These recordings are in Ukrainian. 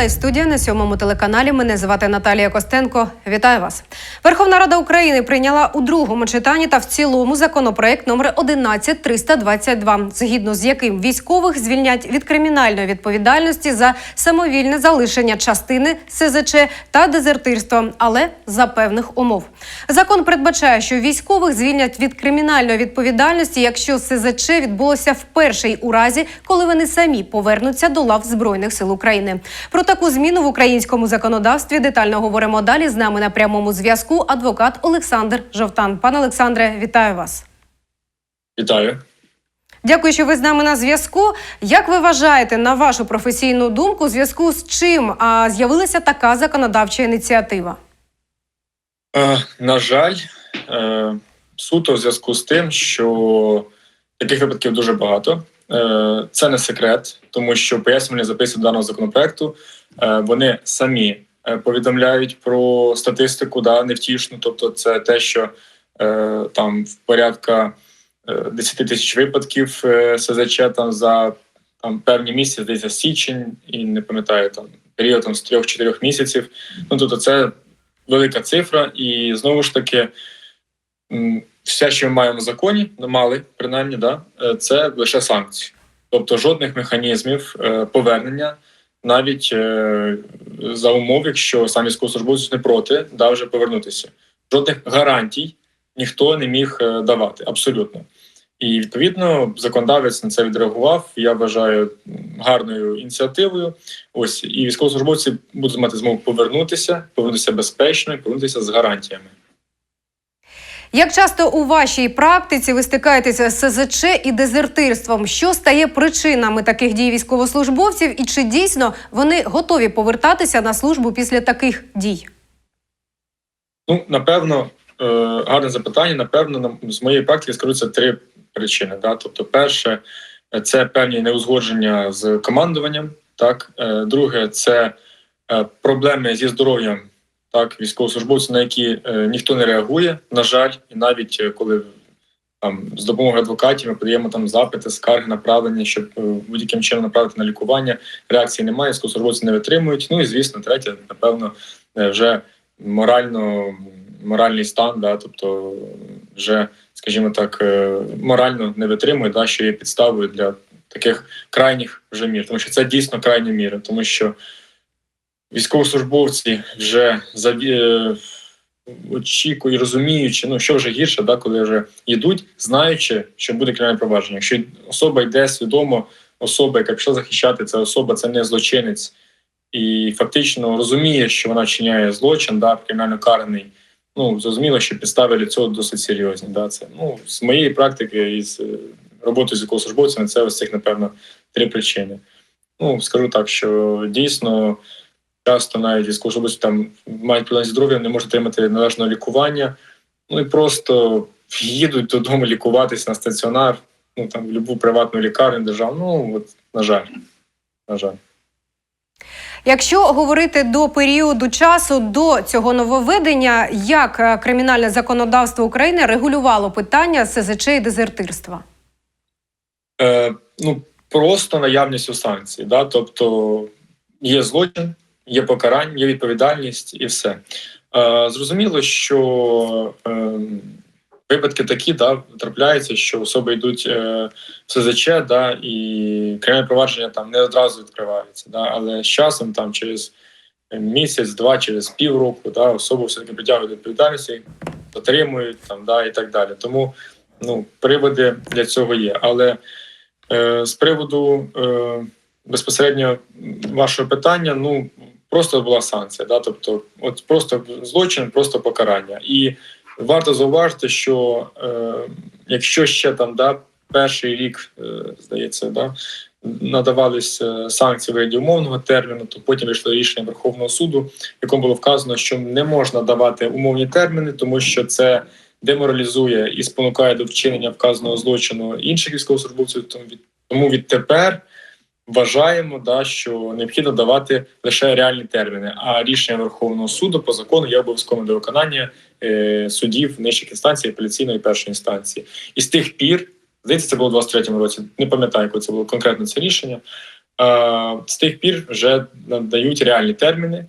Лайв студія на сьомому телеканалі. Мене звати Наталія Костенко. Вітаю вас. Верховна Рада України прийняла у другому читанні та в цілому законопроект номер 11322, згідно з яким військових звільнять від кримінальної відповідальності за самовільне залишення частини СЗЧ та дезертирство, але за певних умов. Закон передбачає, що військових звільнять від кримінальної відповідальності, якщо СЗЧ відбулося вперше й у разі, коли вони самі повернуться до лав збройних сил України. Про таку зміну в українському законодавстві детально говоримо далі. З нами на прямому зв'язку адвокат Олександр Жовтан. Пане Олександре, вітаю вас. Вітаю. Дякую, що ви з нами на зв'язку. Як ви вважаєте, на вашу професійну думку, у зв'язку з чим з'явилася така законодавча ініціатива? Е, на жаль, е, суто в зв'язку з тим, що таких випадків дуже багато. Е, це не секрет, тому що пояснювальні записи даного законопроекту вони самі е, повідомляють про статистику, да, невтішну. Тобто, це те, що е, там в порядка е, 10 тисяч випадків е, СЗЧ там за там певні місяці, здається, січень, і не пам'ятаю там період з 3-4 місяців. Ну тобто, це велика цифра, і знову ж таки, все, що ми маємо в законі, ну, мали принаймні, да, е, це лише санкції. Тобто жодних механізмів е, повернення, навіть е, за умов, якщо сам військовослужбовець не проти, да, вже повернутися. Жодних гарантій ніхто не міг е, давати, абсолютно. І відповідно законодавець на це відреагував. Я вважаю гарною ініціативою. Ось і військовослужбовці будуть мати змогу повернутися, повернутися безпечно і повернутися з гарантіями. Як часто у вашій практиці ви стикаєтеся з СЗЧ і дезертирством? Що стає причинами таких дій військовослужбовців, і чи дійсно вони готові повертатися на службу після таких дій? Ну, напевно, е, гарне запитання. Напевно, на- з моєї практики скажу це три причини. Да? Тобто, перше, це певні неузгодження з командуванням. Так, Е, друге, це е, проблеми зі здоров'ям так, військовослужбовців, на які е, ніхто не реагує, на жаль, і навіть е, коли там з допомогою адвокатів ми подаємо там запити, скарги, направлення, щоб е, будь-яким чином направити на лікування. Реакції немає, військовослужбовці не витримують. Ну і звісно, третє, напевно, вже морально моральний стан, да, тобто вже, скажімо так, морально не витримує, да, що є підставою для таких крайніх вже мір, тому що це дійсно крайні міри, тому що військовослужбовці вже е, очікують, розуміючи, ну що вже гірше, да, коли вже йдуть, знаючи, що буде кримінальне провадження. Якщо особа йде свідомо, особа, яка пішла захищати, це особа, це не злочинець, і фактично розуміє, що вона вчиняє злочин, да, кримінально караний. Ну зрозуміло, що підстави для цього досить серйозні. Да, це ну з моєї практики і з е, роботи з військовослужбовцями, це ось цих, напевно, три причини. Ну скажу так, що дійсно часто навіть військовослужбовці там мають проблеми зі здоров'ям, не можуть отримати належного лікування. Ну і просто їдуть додому лікуватися на стаціонар, ну там в будь-яку приватну лікарню, державну. Ну от на жаль, на жаль. Якщо говорити до періоду часу до цього нововведення, як е, кримінальне законодавство України регулювало питання СЗЧ і дезертирства? Е, ну просто наявністю санкцій, да, тобто є злочин, є покарання, є відповідальність і все. Е, зрозуміло, що е, випадки такі да, трапляються, що особи йдуть е, в СЗЧ, да, і кримінальне провадження там не одразу відкривається. Да, але з часом, там через місяць, два, через півроку, да, особу все-таки притягують до відповідальності, затримують там, да, і так далі. Тому ну, приводи для цього є. Але е, з приводу е, безпосередньо вашого питання, ну просто була санкція, да, тобто, от просто злочин, просто покарання. І варто зауважити, що е, якщо ще там да, перший рік, е, здається, да, надавались е, санкції в вигляді умовного терміну, то потім вийшло рішення Верховного суду, в якому було вказано, що не можна давати умовні терміни, тому що це деморалізує і спонукає до вчинення вказаного злочину інших військовослужбовців. Тому відтепер вважаємо, да, що необхідно давати лише реальні терміни. А рішення Верховного суду по закону є обов'язковим до виконання е, судів нижчих інстанцій, апеляційної першої інстанції. І з тих пір, здається, це було у 23-му році. Не пам'ятаю, коли це було конкретно це рішення. з тих пір вже надають реальні терміни,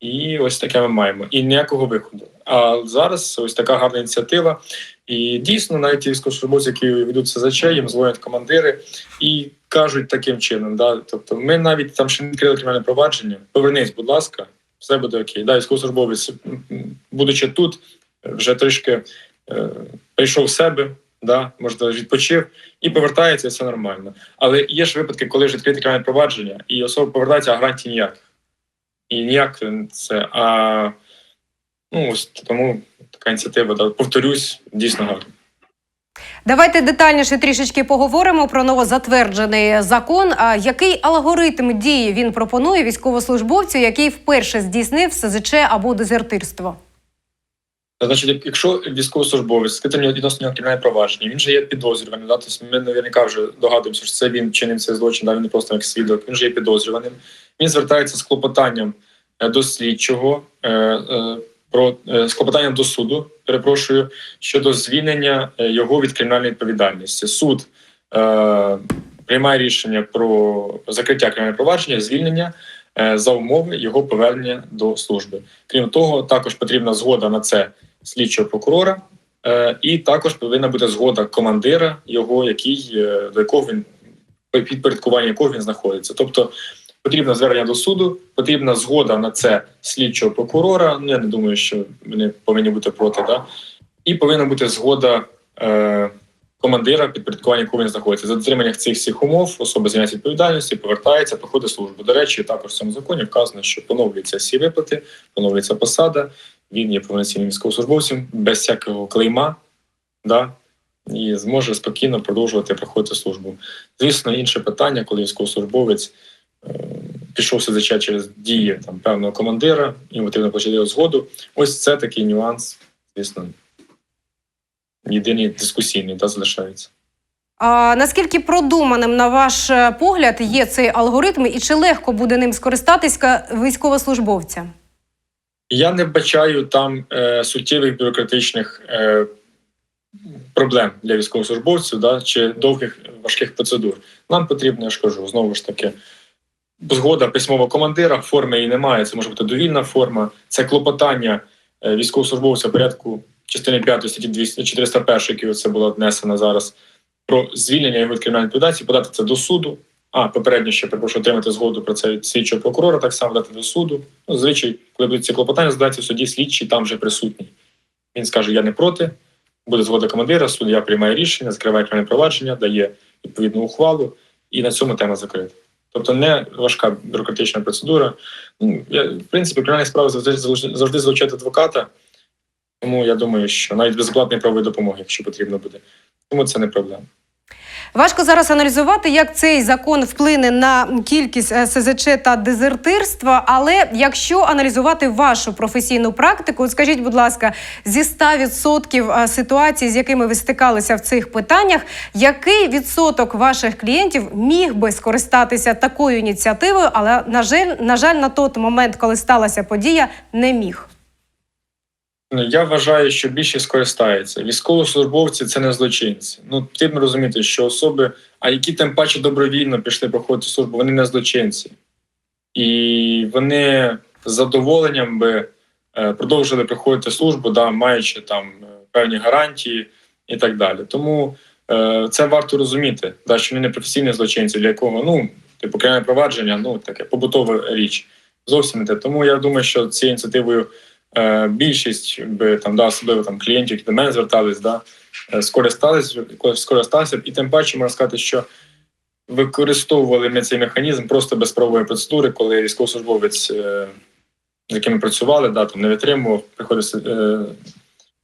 і ось таке ми маємо. І ніякого виходу. А зараз ось така гарна ініціатива. І дійсно, навіть військовослужбовці, які ведуть СЗЧ, їм дзвонять командири і кажуть таким чином: да, тобто, ми навіть там ще не відкрили кримінальне провадження. Повернись, будь ласка, все буде окей. Да, військовослужбовець, будучи тут, вже трішки е, прийшов в себе, да, можливо, відпочив і повертається, і все нормально. Але є ж випадки, коли вже відкрите кримінальне провадження, і особа повертається, а гарантій ніяких. І ніяк це. А ну ось тому така ініціатива, да, повторюсь, дійсно гарна. Давайте детальніше трішечки поговоримо про новозатверджений закон. А який алгоритм дії він пропонує військовослужбовцю, який вперше здійснив СЗЧ або дезертирство? Значить, якщо військовослужбовець скритання відносно нього кримінальне провадження, він же є підозрюваним. Да? Тобто ми наверняка вже догадуємося, що це він чинив цей злочин, да? він не просто як свідок, він же є підозрюваним. Він звертається з клопотанням е, до слідчого е, е, про з клопотанням до суду, перепрошую, щодо звільнення його від кримінальної відповідальності. Суд е, приймає рішення про закриття кримінального провадження, звільнення за умови його повернення до служби. Крім того, також потрібна згода на це слідчого прокурора, і також повинна бути згода командира, його який до якого він підпорядкування якого він знаходиться. Тобто потрібно звернення до суду, потрібна згода на це слідчого прокурора. Ну я не думаю, що вони повинні бути проти, да і повинна бути згода. Е, Командира підпорядкування, якого він знаходиться за дотримання цих всіх умов, особа звільняється від відповідальності, повертається, проходить службу. До речі, також в цьому законі вказано, що поновлюються всі виплати, поновлюється посада. Він є повноцінним військовослужбовцем без всякого клейма, да, і зможе спокійно продовжувати проходити службу. Звісно, інше питання, коли військовослужбовець пішов СЗЧ через дії там певного командира, йому потрібно почати його згоду. Ось це такий нюанс, звісно, єдиний дискусійний та залишається. А наскільки продуманим, на ваш е, погляд, є цей алгоритм, і чи легко буде ним скористатися військовослужбовцям? Я не бачаю там е, суттєвих бюрократичних е, проблем для військовослужбовців да, чи довгих важких процедур. Нам потрібно, я ж кажу, знову ж таки, згода письмового командира, форми її немає, це може бути довільна форма, це клопотання е, військовослужбовця порядку частини 5 статті 200 401, яка це була внесена зараз, про звільнення його від кримінальної відповідальності, подати це до суду. А попередньо ще прошу отримати згоду про це від слідчого прокурора, так само дати до суду. Ну, звичай, коли будуть ці клопотання, здаються в суді слідчий там вже присутній. Він скаже: Я не проти, буде згода командира, суддя приймає рішення, закриває кримінальне провадження, дає відповідну ухвалу, і на цьому тема закрита. Тобто не важка бюрократична процедура. Ну, я, в принципі, кримінальні справи завжди, завжди залучають адвоката, тому я думаю, що навіть безплатної правової допомоги, якщо потрібно буде. Тому це не проблема. Важко зараз аналізувати, як цей закон вплине на кількість е, СЗЧ та дезертирства. Але якщо аналізувати вашу професійну практику, скажіть, будь ласка, зі 100% ситуацій, з якими ви стикалися в цих питаннях, який відсоток ваших клієнтів міг би скористатися такою ініціативою, але на жаль, на жаль, на той момент, коли сталася подія, не міг. Ну, Я вважаю, що більшість скористається. Військовослужбовці це не злочинці. Ну потрібно розуміти, що особи, а які тим паче добровільно пішли проходити службу, вони не злочинці, і вони з задоволенням би е, продовжили проходити службу, да, маючи там е, певні гарантії і так далі. Тому е, це варто розуміти, да, що вони не професійні злочинці, для якого ну типу кримінальне провадження, ну таке побутова річ. Зовсім не те. Тому я думаю, що цією ініціативою. Е, більшість би там да особливо там клієнтів, які до мене звертались, да е, скористались, скористалися б, і тим паче можна сказати, що використовували ми цей механізм просто без правової процедури, коли військовослужбовець, е, з яким ми працювали, да там не витримував, приходив е,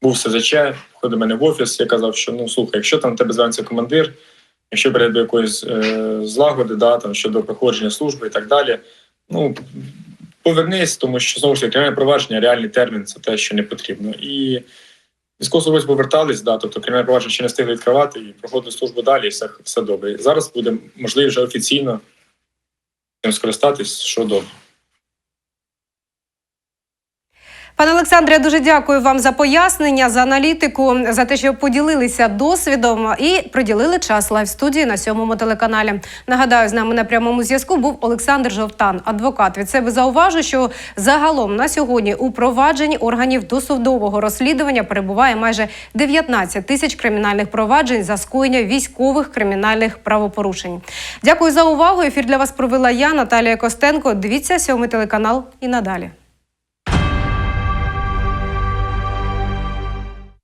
був СЗЧ, ходив мене в офіс. Я казав, що ну слухай, якщо там тебе звернеться командир, якщо бере до якоїсь е, злагоди, да там щодо проходження служби і так далі. Ну повернись, тому що знову ж таки кримінальне провадження, реальний термін це те, що не потрібно. І військовослужбовці повертались, да, тобто кримінальне провадження ще не встигли відкривати і проходили службу далі, і все, все добре. Зараз буде можливо вже офіційно скористатись, що добре. Пане Олександре, я дуже дякую вам за пояснення, за аналітику, за те, що поділилися досвідом і приділили час лайв студії на сьомому телеканалі. Нагадаю, з нами на прямому зв'язку був Олександр Жовтан, адвокат. Від себе зауважу, що загалом на сьогодні у провадженні органів досудового розслідування перебуває майже 19 тисяч кримінальних проваджень за скоєння військових кримінальних правопорушень. Дякую за увагу. Ефір для вас провела я, Наталія Костенко. Дивіться сьомий телеканал і надалі.